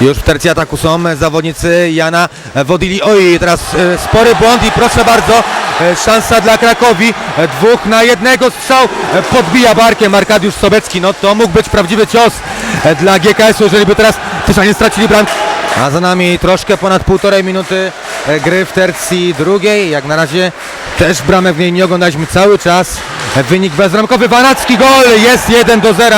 Już w tercji ataku są zawodnicy Jana Wodili. Oj, teraz e, spory błąd i proszę bardzo, e, szansa dla Krakowi. E, Dwóch na jednego strzał. Podbija barkiem Arkadiusz Sobecki. No to mógł być prawdziwy cios dla GKS-u, jeżeli by teraz Tyszanie stracili bramkę. A za nami troszkę ponad półtorej minuty gry w tercji drugiej. Jak na razie też bramek w niej nie oglądaliśmy cały czas. Wynik bezbramkowy. Wanacki gol jest 1 do 0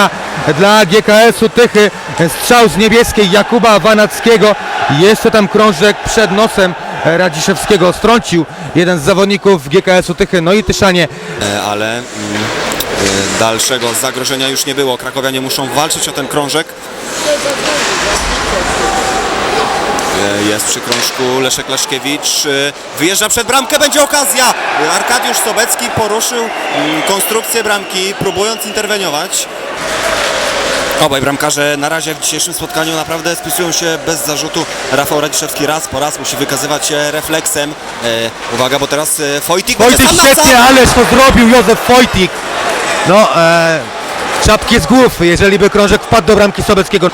dla GKS-u Tychy. E, Strzał z niebieskiej Jakuba Wanackiego. Jeszcze tam krążek przed nosem e, Radziszewskiego strącił jeden z zawodników GKS-u Tychy. No i Tyszanie E, ale mm, dalszego zagrożenia już nie było. Krakowianie muszą walczyć o ten krążek. Jest przy krążku Leszek Laszkiewicz. e, Wyjeżdża przed bramkę, będzie okazja. Arkadiusz Sobecki poruszył mm, konstrukcję bramki, próbując interweniować. Obaj bramkarze na razie w dzisiejszym spotkaniu naprawdę spisują się bez zarzutu. Rafał Radziszewski raz po raz musi wykazywać się refleksem. E, uwaga, bo teraz e, Wojtik Wojtik świetnie, ależ to zrobił Józef Wojtik. No, e, czapki z głów, jeżeli by krążek wpadł do bramki Sobeckiego.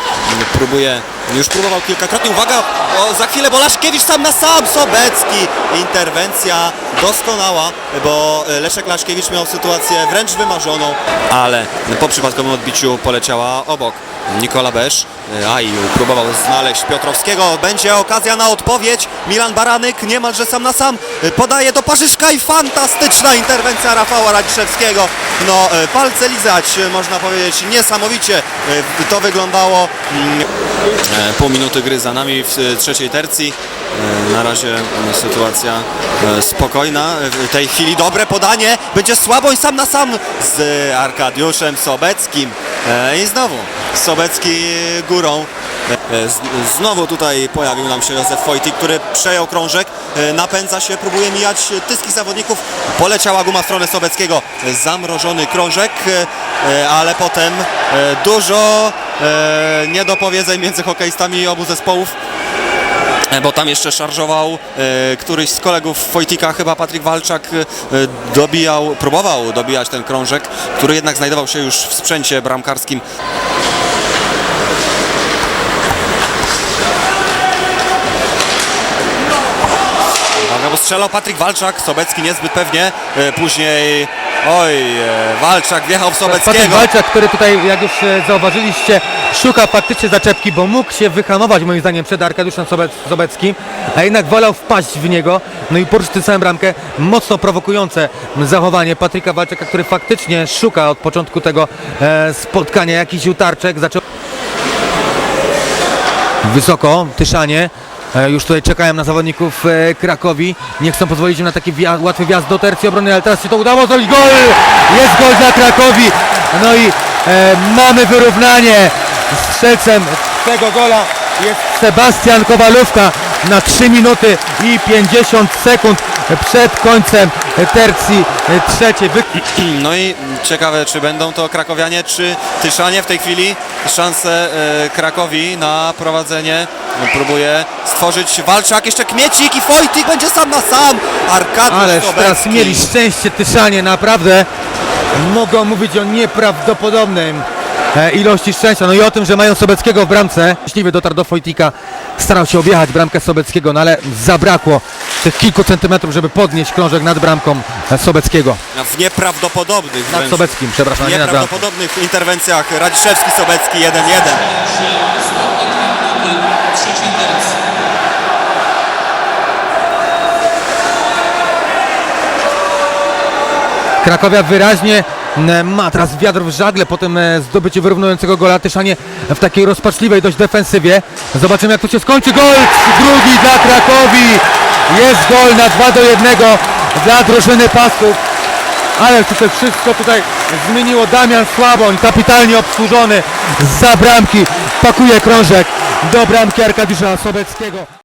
Próbuje, już próbował kilkakrotnie. Uwaga, bo za chwilę Bolaszkiewicz sam na sam, Sobecki. Interwencja doskonała, bo Leszek Laszkiewicz miał sytuację wręcz wymarzoną, ale po przypadkowym odbiciu poleciała obok. Nikola Besz, a i próbował znaleźć Piotrowskiego. Będzie okazja na odpowiedź. Milan Baranek niemalże sam na sam podaje do Parzyszka i fantastyczna interwencja Rafała Radziszewskiego. No, e, palce lizać, można powiedzieć, niesamowicie e, to wyglądało. Mm, E, Pół minuty gry za nami w e, trzeciej tercji. E, Na razie m, sytuacja e, spokojna. E, W tej chwili dobre podanie. Będzie Słaboń sam na sam z Arkadiuszem Sobeckim. E, I znowu Sobecki górą. E, Znowu tutaj pojawił nam się Józef Wojtik, który przejął krążek, e, napędza się, próbuje mijać tyskich zawodników. Poleciała guma w stronę Sobeckiego. Zamrożony krążek, e, ale potem dużo niedopowiedzeń między hokeistami obu zespołów. Bo tam jeszcze szarżował e, któryś z kolegów Wojtika, chyba Patryk Walczak, e, dobijał, próbował dobijać ten krążek, który jednak znajdował się już w sprzęcie bramkarskim. Strzelał Patryk Walczak, Sobecki niezbyt pewnie, e, później oj, e, Walczak wjechał w Patryk Sobeckiego. Walczak, który tutaj, jak już e, zauważyliście, szuka faktycznie zaczepki, bo mógł się wyhamować moim zdaniem przed Arkadiuszem Sobec Sobeckim, a jednak wolał wpaść w niego, no i poruszyć tę samą bramkę. Mocno prowokujące zachowanie Patryka Walczaka, który faktycznie szuka od początku tego spotkania jakiś utarczek, zaczął wysoko, Tyszanie. E, Już tutaj czekają na zawodników e, Krakowi. Nie chcą pozwolić im na taki łatwy wjazd do tercji obrony, ale teraz się to udało zrobić. Gol! Jest gol dla Krakowi. No i e, mamy wyrównanie. Strzelcem tego gola jest Sebastian Kowalówka na 3 minuty i 50 sekund przed końcem tercji e, trzeciej. Wy... No i ciekawe, czy będą to krakowianie, czy Tyszanie w tej chwili szansę e, Krakowi na prowadzenie. Próbuje stworzyć Walczak, jeszcze Kmiecik i Wojtik będzie sam na sam. Arkadiusz Ależ Sobecki. teraz mieli szczęście Tyszanie, naprawdę mogą mówić o nieprawdopodobnym e, ilości szczęścia. No i o tym, że mają Sobeckiego w bramce. Szczęśliwy dotarł do Wojtika, starał się objechać bramkę Sobeckiego, no ale zabrakło tych kilku centymetrów, żeby podnieść krążek nad bramką Sobeckiego. W nieprawdopodobnych Nad wręcz- Sobeckim, przepraszam, nie nad bramką. nieprawdopodobnych interwencjach Radziszewski, Sobecki 1-1. Krakowia wyraźnie ma teraz wiatr w żagle po tym e, zdobyciu wyrównującego gola Tyszanie w takiej rozpaczliwej dość defensywie. Zobaczymy jak to się skończy. Gol drugi dla Krakowi. Jest gol na 2 do 1 dla drużyny Pasków. Ale się wszystko tutaj zmieniło. Damian Słaboń, kapitalnie obsłużony za bramki. Pakuje krążek do bramki Arkadiusza Sobeckiego.